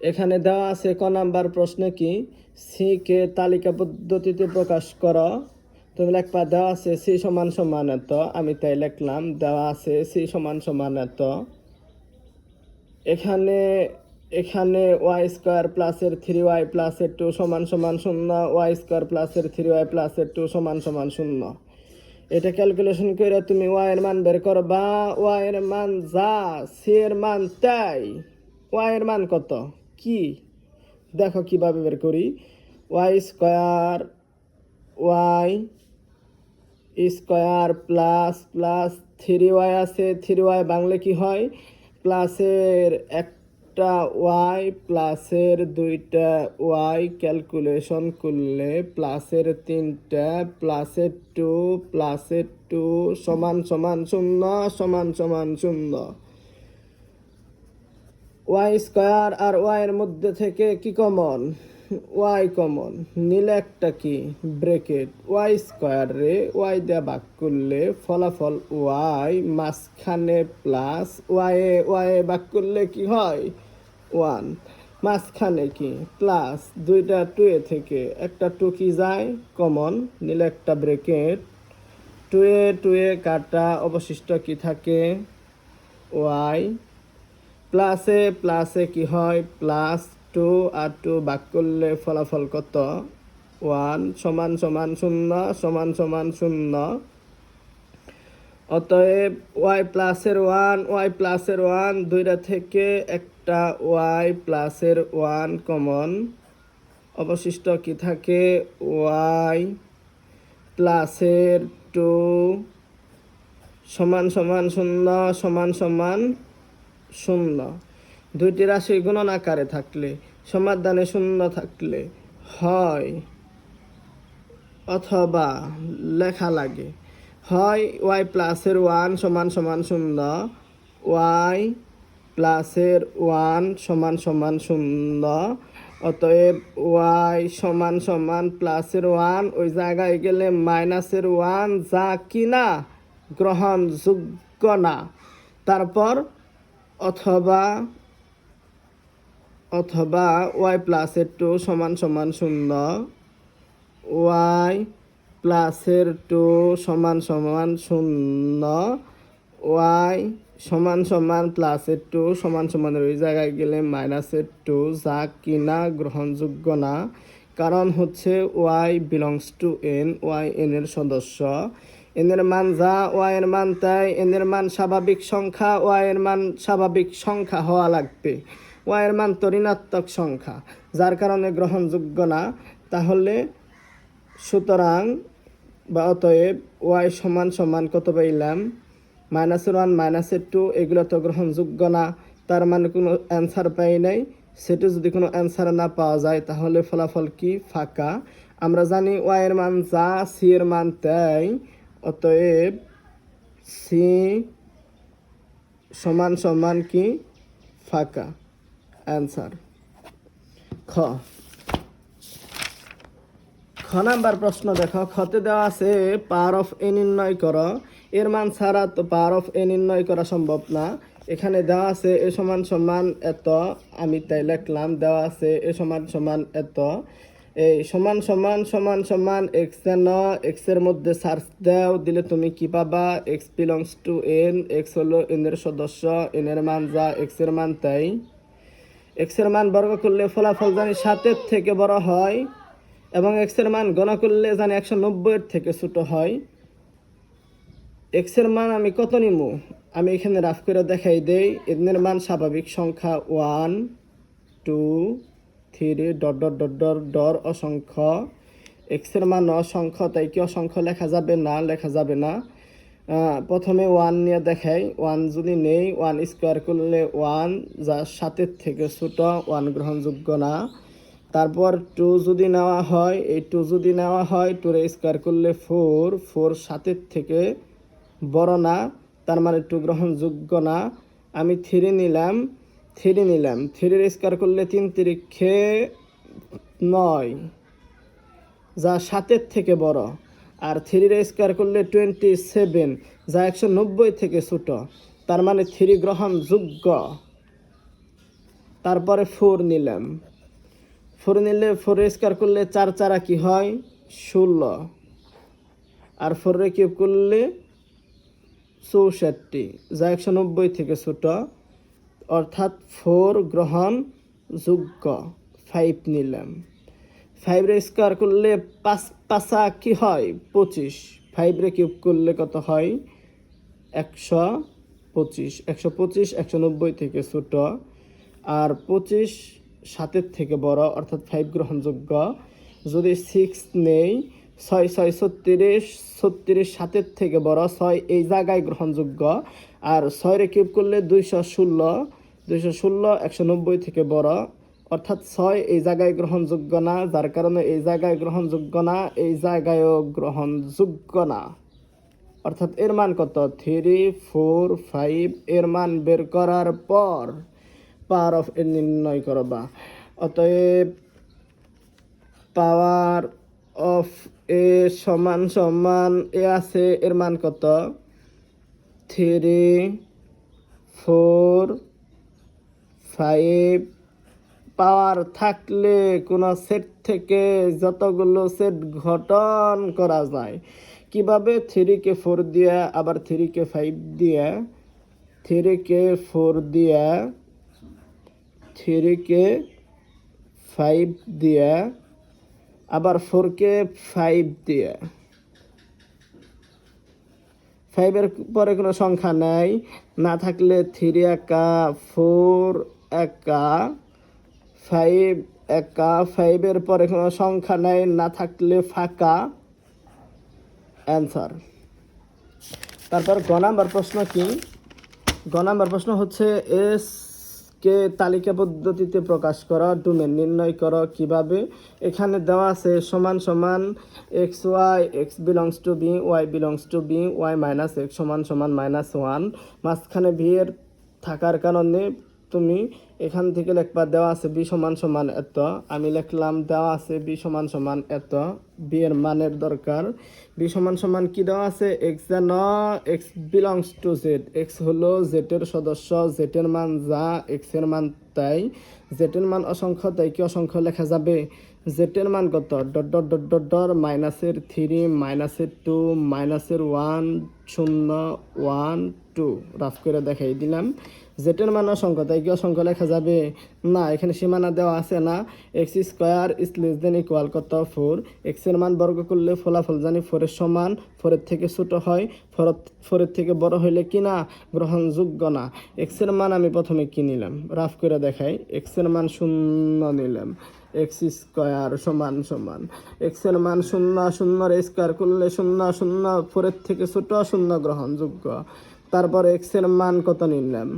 এখানে দেওয়া আছে ক নাম্বার প্রশ্নে কি? সি কে তালিকা পদ্ধতিতে প্রকাশ করো। তুমি লিখবা, দেওয়া আছে সি সমান সমান এত। আমি তাই লিখলাম, দেওয়া আছে সি সমান সমান এত। এখানে এখানে ওয়াই স্কোয়ার প্লাসের থ্রি ওয়াই প্লাসের টু সমান সমান শূন্য, ওয়াই স্কোয়ার প্লাসের থ্রি ওয়াই প্লাসের টু সমান সমান শূন্য। এটা ক্যালকুলেশন করে তুমি ওয়াই এর মান বের করবা। ওয়াই এর মান যা, সি এর মান তাই। ওয়াই এর মান কত? কি? দেখো কীভাবে বের করি। Y square y square plus plus three y আছে, থ্রি ওয়াই বাংলা কি হয়? প্লাসের একটা ওয়াই, প্লাসের দুইটা ওয়াই ক্যালকুলেশন করলে প্লাসের তিনটা, প্লাসের টু প্লাসের টু সমান সমান শূন্য, সমান সমান শূন্য। ওয়াই স্কোয়ার আর ওয়াই এর মধ্যে থেকে কি কমন? Y common. নিলে একটা কি? ব্রেকেট। ওয়াই স্কোয়ার রে, ওয়াই দিয়ে ভাগ করলে ফলাফল ওয়াই মাঝখানে প্লাস ওয়াই ওয়াই ভাগ করলে কি হয়? ওয়ান। মাঝখানে কি? প্লাস দুইটা টু এ থেকে একটা টু কি যায়? কমন। নিলে একটা bracket. Two a two a কাটা অবশিষ্ট কি থাকে? ওয়াই প্লাসে প্লাসে কি হয়? প্লাস টু আর টু ভাগ করলে ফলাফল কত? ওয়ান সমান সমান শূন্য, সমান সমান শূন্য। অতএব ওয়াই প্লাসের ওয়ান, ওয়াই প্লাসের ওয়ান দুইটা থেকে একটা ওয়াই প্লাসের ওয়ান কমন। অবশিষ্ট কি থাকে? ওয়াই প্লাসের টু সমান সমান শূন্য, সমান সমান শূন্য দুইটি রাশি গুণন আকারে থাকলে, সমাধানে শূন্য থাকলে হয় অথবা লেখা লাগে। হয় ওয়াই প্লাসের ওয়ান সমান সমান শূন্য, ওয়াই প্লাসের ওয়ান সমান সমান শূন্য, অতএব ওয়াই সমান সমান প্লাসের ওয়ান ওই জায়গায় গেলে মাইনাসের ওয়ান যা কিনা, গ্রহণযোগ্য না। তারপর অথবা অথবা ওয়াই প্লাসের টু সমান সমান শূন্য ওয়াই প্লাসের টু সমান সমান শূন্য ওয়াই সমান সমান প্লাসের টু সমান সমান ওই জায়গায় গেলে মাইনাসের টু যা কিনা গ্রহণযোগ্য না। কারণ হচ্ছে y belongs to N y N এর সদস্য। এনের মান যা ওয়াই এর মান তাই এনের মান স্বাভাবিক সংখ্যা ওয়াই এর মান স্বাভাবিক সংখ্যা হওয়া লাগবে। ওয়াই এর মান তো ঋণাত্মক সংখ্যা, যার কারণে গ্রহণযোগ্য না। তাহলে সুতরাং বা অতএব ওয়াই সমান সমান কত পাইলাম? মাইনাসের ওয়ান মাইনাসের টু, এগুলো তো গ্রহণযোগ্য না। তার মানে কোনো অ্যান্সার পাই নাই। সেটা যদি কোনো অ্যান্সার না পাওয়া যায়, তাহলে ফলাফল কি? ফাঁকা। আমরা জানি ওয়াই এর মান যা, সি এর মান তাই। অতএব সি সমান সমান কি? ফাঁকা। অ্যান্সার। খ। খ নাম্বার প্রশ্ন দেখো। খতে দেওয়া আছে পাওয়ার অফ এ নির্ণয় করো। এর মান ছাড়া তো পাওয়ার অফ এ নির্ণয় করা সম্ভব না। এখানে দেওয়া আছে, এ সমান সমান এত। আমি তাই লিখলাম, দেওয়া আছে, এ সমান সমান এত। এই সমান সমান সমান সমান এক্স এন এক্সের মধ্যে সার্চ দাও, দিলে তুমি কি পাবা? X belongs to N x হলো এন এর সদস্য এন এর মান যা এক্সের মান, তাই। এক্সের মান বর্গ করলে ফলাফল জানি সাতের থেকে বড় হয়, এবং এক্সের মান গণনা করলে জানি একশো নব্বইয়ের থেকে ছোট হয়। এক্সের মান আমি কত নিমু? আমি এখানে রাফ করে দেখাই দেই। এদের মান স্বাভাবিক সংখ্যা one two three dot dot dot dot ডর অসংখ্য এক্সের মান অসংখ্য তাই কি অসংখ্য লেখা যাবে না, লেখা যাবে না। প্রথমে ওয়ান নিয়ে দেখাই ওয়ান যদি নেই ওয়ান স্কোয়ার করলে ওয়ান যা সাতের থেকে ছোট ওয়ান গ্রহণযোগ্য না। তারপর টু যদি নেওয়া হয়, এই টু যদি নেওয়া হয় টুর স্কোয়ার করলে ফোর ফোর সাতের থেকে বড় না, তার মানে টু গ্রহণযোগ্য না। আমি থ্রি নিলাম থ্রি নিলাম। থ্রির স্কোয়ার করলে তিন তিরিক্ষে নয়, যা সাতের থেকে বড়। আর থ্রির স্কোয়ার করলে টোয়েন্টি সেভেন যা একশো নব্বই থেকে ছোট। তার মানে থ্রি গ্রহণযোগ্য। তারপরে ফোর নিলাম। ফোর নিলে ফোর স্কোয়ার করলে চার চারা কি হয়? ষোলো। আর ফোরে কিউব করলে চৌষট্টি, যা একশো নব্বই থেকে ছোট। অর্থাৎ ফোর গ্রহণ যোগ্য ফাইভ নিলাম। ফাইভরে স্কোয়ার করলে পাঁচ, পাঁচা কি হয়? পঁচিশ। ফাইভরে কিউব করলে কত হয়? একশো পঁচিশ। একশো পঁচিশ, একশো নব্বই থেকে ছোট। আর পঁচিশ সাতের থেকে বড়, অর্থাৎ ফাইভ গ্রহণযোগ্য। যদি সিক্স নেই, ছয় ছয় ছত্রিশ ছত্রিশ সাতের থেকে বড়, ছয় এই জায়গায় গ্রহণযোগ্য। আর ছয়রে কিউব করলে দুইশো ষোলো দুইশো ষোলো, একশো নব্বই থেকে বড়। অর্থাৎ ছয় এই জায়গায় গ্রহণযোগ্য না, যার কারণে এই জায়গায় গ্রহণযোগ্য না, এই জায়গায়ও গ্রহণযোগ্য না। অর্থাৎ এর মান কত? থ্রি, ফোর, ফাইভ, এর মান বের করার পর পাওয়ার অফ এ নির্ণয় করবা অতএব পাওয়ার অফ এ সমান সমান এ আছে, এর মান কত? থ্রি, ফোর ফাইভ পাওয়ার থাকলে কোনো সেট থেকে যতগুলো সেট ঘটন করা যায়, কীভাবে থ্রি কে ফোর দিয়ে, আবার থ্রি কে ফাইভ দিয়ে থ্রি কে ফোর দিয়ে থ্রি কে ফাইভ দিয়ে, আবার ফোর কে ফাইভ দিয়ে। ফাইভের পরে কোনো সংখ্যা নাই, না থাকলে থ্রি একা ফোর একা, ফাইভ, একা, ফাইভের পরে কোনো সংখ্যা নেই, না থাকলে ফাঁকা। অ্যান্সার তারপর গ নাম্বার প্রশ্ন কি? গ নাম্বার প্রশ্ন হচ্ছে এস কে তালিকা পদ্ধতিতে প্রকাশ করা ডোমেন নির্ণয় করো কীভাবে? এখানে দেওয়া আছে, সমান সমান x y x belongs to B y belongs to B y minus x সমান সমান মাইনাস ওয়ান মাঝখানে ভি এর থাকার কারণে তুমি এখান থেকে লেখবা দেওয়া আছে বি সমান সমান এত। আমি লিখলাম দেওয়া আছে বি সমান সমান এত। বি এর মানের দরকার। বি সমান সমান কি দেওয়া আছে? এক্স যেন x belongs to Z x হলো জেটের সদস্য জেটের মান যা এক্সের মান তাই। জেটের মান অসংখ্য, তাই কি অসংখ্য লেখা যাবে? জেটের মান কত? Dot dot dot dot dot, মাইনাসের থ্রি, মাইনাসের টু, মাইনাসের ওয়ান, শূন্য, ওয়ান, টু। রাফ করে দেখাই দিলাম। জেটের মান অসংখ্য, তাই কি অসংখ্য লেখা যাবে? না, এখানে সীমানা দেওয়া আছে না। X square is less than equal কত? ফোর এক্সের মান বর্গ করলে ফলাফল জানি ফোরের সমান ফোরের থেকে ছোট হয় ফোর ফোরের থেকে বড় হইলে কি না? গ্রহণযোগ্য না। এক্সের মান আমি প্রথমে কি নিলাম? রাফ করে দেখাই। এক্সের মান শূন্য নিলাম। এক্স স্কোয়ার সমান সমান। এক্সের মান শূন্য শূন্যর স্কোয়ার করলে শূন্য শূন্য ফোরের থেকে ছোট, শূন্য গ্রহণযোগ্য। তারপর এক্সের মান কত নিলাম?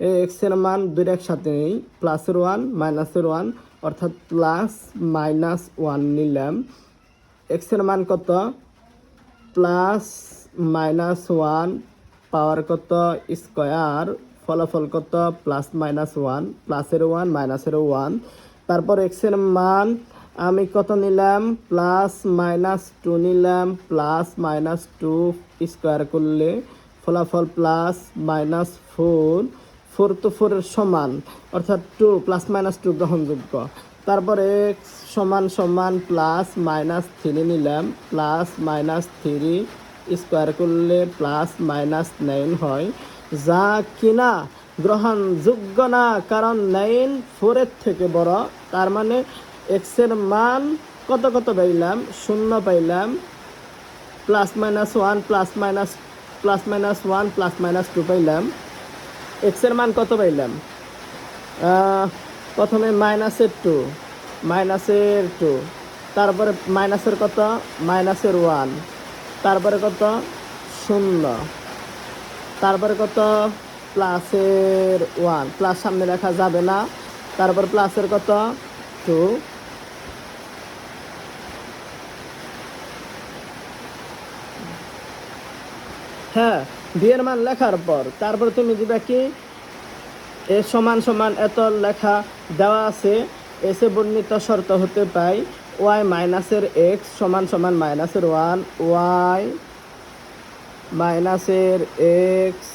এই এক্সের মান দুইটা একসাথে নেই, প্লাসের ওয়ান, মাইনাসের ওয়ান, অর্থাৎ প্লাস মাইনাস ওয়ান নিলাম। এক্সের মান কত? প্লাস মাইনাস ওয়ান পাওয়ার কত? স্কোয়ার। ফলাফল কত? প্লাস মাইনাস ওয়ান, প্লাসের ওয়ান, মাইনাসের ওয়ান। তারপর এক্সের মান আমি কত নিলাম? প্লাস মাইনাস টু নিলাম, প্লাস মাইনাস টু স্কোয়ার করলে ফলাফল প্লাস মাইনাস ফোর। ফোর তো ফোরের সমান, অর্থাৎ টু প্লাস মাইনাস টু গ্রহণযোগ্য। তারপরে এক্স সমান সমান প্লাস মাইনাস থ্রি নিলাম প্লাস মাইনাস থ্রি স্কোয়ার করলে প্লাস মাইনাস নাইন হয়। যা কিনা গ্রহণযোগ্য না, কারণ নাইন ফোরের থেকে বড়, তার মানে এক্সের মান কত কত পাইলাম? শূন্য পাইলাম। Plus minus one plus minus plus minus one plus minus two পাইলাম। এক্সের মান কত পাইলাম? প্রথমে মাইনাসের টু মাইনাসের টু তারপরে মাইনাসের কত? মাইনাসের ওয়ান তারপরে কত? শূন্য, তারপরে কত? প্লাসের ওয়ান প্লাস সামনে লেখা যাবে না, তারপর প্লাসের কত? টু হ্যাঁ বিয়ের মান লেখার পর তারপর তুমি দিবা কি? এ সমান সমান এত লেখা দেওয়া আছে, এসে বর্ণিত শর্ত হতে পাই, ওয়াই মাইনাসের এক্স সমান সমান মাইনাসের ওয়ান, ওয়াই মাইনাসের এক্স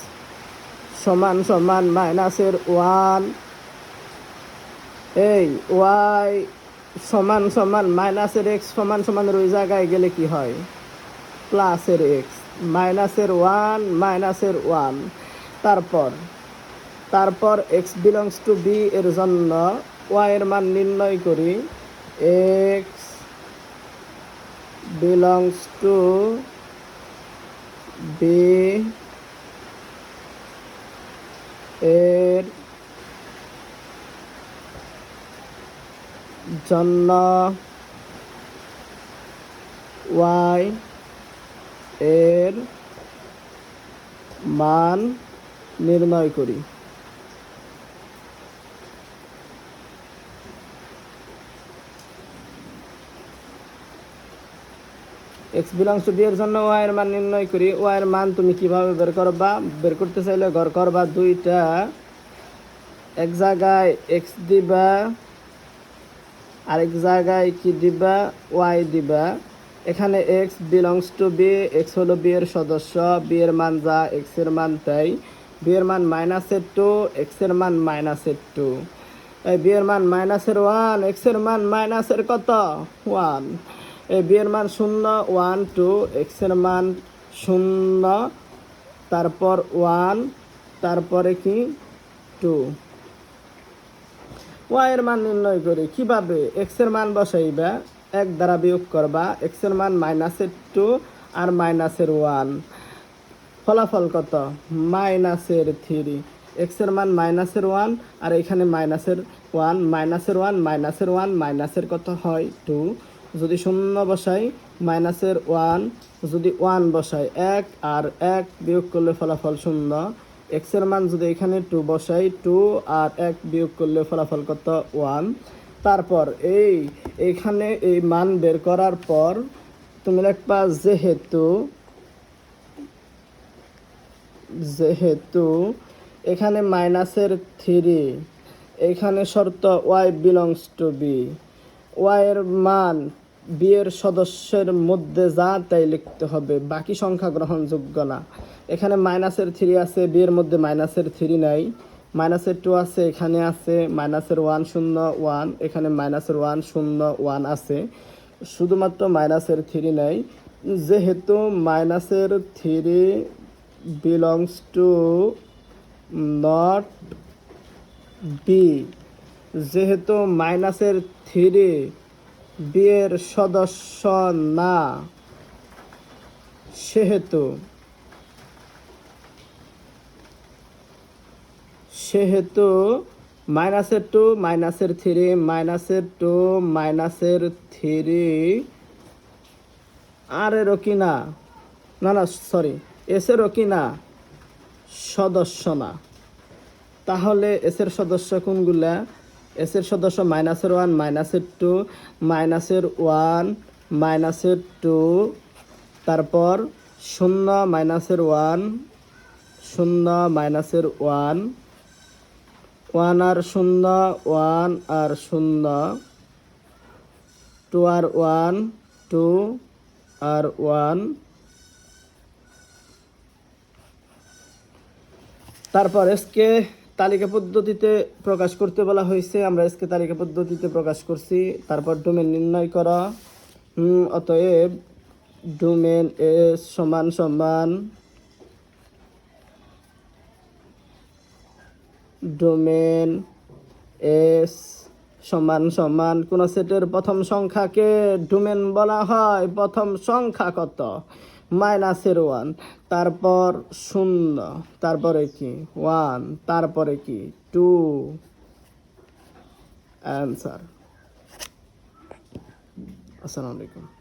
সমান সমান মাইনাসের ওয়ান, এই ওয়াই সমান সমান মাইনাসের এক্স সমান সমান ওই জায়গায় গেলে কি হয়? প্লাসের এক্স। মাইনাসের ওয়ান মাইনাসের ওয়ান তারপর তারপর এক্স বিলংস টু বি এর জন্য ওয়াই এর মান নির্ণয় করি। এক্স বিলংস টু বি এর জন্য ওয়াই এর মান নির্ণয় করি। এক্স বিলংস টু বি এর জন্য ওয়াই এর মান নির্ণয় করি। ওয়াই এর মান তুমি কীভাবে বের করবা? বের করতে চাইলে ঘর করবা দুইটা। এক জায়গায় এক্স দিবা, আরেক জায়গায় কি দিবা? ওয়াই দিবা। এখানে x belongs to B x হলো বি এর সদস্য বি এর মান যা এক্সের মান তাই বি এর মান মাইনাসের টু এক্সের মান মাইনাসের টু এই বি এর মান মাইনাসের ওয়ান এক্সের মান মাইনাসের কত ওয়ান এই বি এর মান শূন্য ওয়ান টু এক্সের মান শূন্য তারপর ওয়ান তারপরে কি টু ওয়াই এর মান নির্ণয় করি কীভাবে এক্সের মান বসাইবা এক দ্বারা বিয়োগ করবা এক্সের মান মাইনাসের টু আর মাইনাসের ওয়ান ফলাফল কত? মাইনাসের থ্রি এক্সের মান মাইনাসের ওয়ান আর এখানে মাইনাসের ওয়ান মাইনাসের ওয়ান মাইনাসের ওয়ান মাইনাসের কত হয়? টু যদি শূন্য বসাই, মাইনাসের ওয়ান যদি ওয়ান বসাই, এক আর এক বিয়োগ করলে ফলাফল শূন্য। এক্সের মান যদি এখানে টু বসাই টু আর এক বিয়োগ করলে ফলাফল কত? ওয়ান তারপর এই, এখানে এই মান বের করার পর তুমি লিখবা যেহেতু যেহেতু এখানে মাইনাসের থ্রি, এখানে শর্ত ওয়াই বিলংস টু বি ওয়াইয়ের মান বিয়ের সদস্যের মধ্যে যা তাই লিখতে হবে, বাকি সংখ্যা গ্রহণযোগ্য না। এখানে মাইনাসের থ্রি আছে বিয়ের মধ্যে মাইনাসের থ্রি নাই। মাইনাসের টু আছে, এখানে আছে মাইনাসের ওয়ান শূন্য ওয়ান এখানে মাইনাসের ওয়ান শূন্য ওয়ান আছে। শুধুমাত্র মাইনাসের থ্রি নাই, যেহেতু মাইনাসের three belongs to not B যেহেতু মাইনাসের থ্রি বিয়ের সদস্য না, সেহেতু সেহেতু মাইনাসের টু মাইনাসের থ্রি মাইনাসের টু মাইনাসের থ্রি আর এরও কি না? না না সরি এসেরও কি না? সদস্য না। তাহলে এসের সদস্য কোনগুলা? এসের সদস্য মাইনাসের ওয়ান মাইনাসের টু মাইনাসের ওয়ান মাইনাসের টু তারপর শূন্য, মাইনাসের ওয়ান শূন্য, মাইনাসের ওয়ান ওয়ান আর শূন্য ওয়ান আর শূন্য টু আর ওয়ান, টু আর ওয়ান। তারপর এসকে তালিকা পদ্ধতিতে প্রকাশ করতে বলা হয়েছে। আমরা এসকে তালিকা পদ্ধতিতে প্রকাশ করছি। তারপর ডোমেন নির্ণয় করা। অতএব ডোমেন এস সমান সমান ডোমেন, এস, সমান সমান, কোন সেটের প্রথম সংখ্যাকে ডোমেন বলা হয়। প্রথম সংখ্যা কত? মাইনাসের ওয়ান, তারপর শূন্য, তারপরে কি? ওয়ান, তারপরে কি? টু। অ্যান্সার। আসসালামু আলাইকুম।